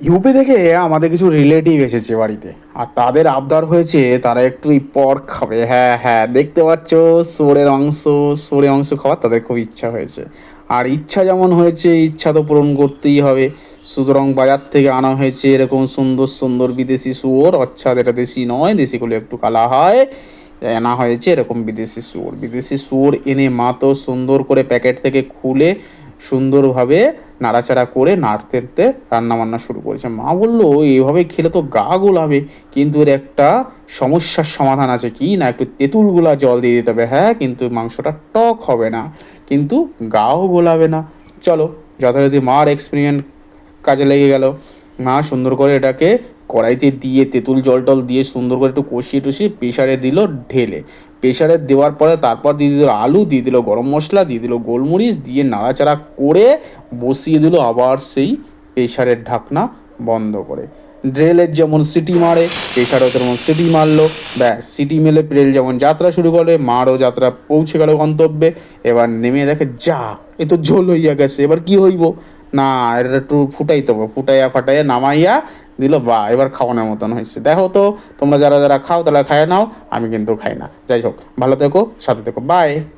UP থেকে আমাদের কিছু রিলেটিভ এসেছে বাড়িতে। আর তাদের আবদার হয়েছে তারা একটু পর খাবে। হ্যাঁ হ্যাঁ দেখতে পাচ্ছ, সোরের অংশ সোরের অংশ খাওয়ার তাদের খুব ইচ্ছা হয়েছে। আর ইচ্ছা যেমন হয়েছে, ইচ্ছা তো পূরণ করতেই হবে। সুতরাং বাজার থেকে আনা হয়েছে এরকম সুন্দর সুন্দর বিদেশি শুয়োর। অর্থাৎ এটা দেশি নয় দেশিগুলো একটু কালা হয়। আনা হয়েছে এরকম বিদেশি শুয়োর। বিদেশি শুয়োর এনে মা তো সুন্দর করে প্যাকেট থেকে খুলে সুন্দরভাবে নাড়াচাড়া করে নাড়তে নাড়তে রান্না বান্না শুরু করেছে। মা বলল এইভাবে খেলে তো গা গোলাবে, কিন্তু এর একটা সমস্যার সমাধান আছে কি? না, একটু তেঁতুলগুলা জল দিয়ে দিতে হবে। হ্যাঁ কিন্তু মাংসটা টক হবে না, কিন্তু গাও গোলাবে না। চলো, যথাযথ মার এক্সপেরিমেন্ট কাজে লেগে গেল। মা সুন্দর করে এটাকে কড়াইতে দিয়ে তেঁতুল জল টল দিয়ে সুন্দর করে একটু কষিয়ে টষিয়ে প্রেশারে দিল ঢেলে। প্রেশারে দেওয়ার পরে তারপর দিয়ে দিল আলু, দিয়ে দিল গরম মশলা, দিয়ে দিল গোলমরিচ, দিয়ে নাড়াচাড়া করে বসিয়ে দিল আবার সেই প্রেশারের ঢাকনা বন্ধ করে। ড্রেলের যেমন সিটি মারে প্রেশারও তেমন সিটি মারলো। ব্যাস, সিটি মেলে প্রেল যেমন যাত্রা শুরু করে, মারও যাত্রা পৌঁছে গেল গন্তব্যে। এবার নেমে দেখে, যা, এ তো ঝোল হইয়া গেছে, এবার কি হইব? না এটা একটু ফুটাইতে হবে, ফুটাইয়া ফাটাইয়া নামাইয়া দিল, বা, এবার খাওয়ানোর মতন হয়েছে। দেখো তো, তোমরা যারা যারা খাও তারা খায় নাও, আমি কিন্তু খাই না। যাই হোক, ভালো থেকো, সাথে থেকো, বাই।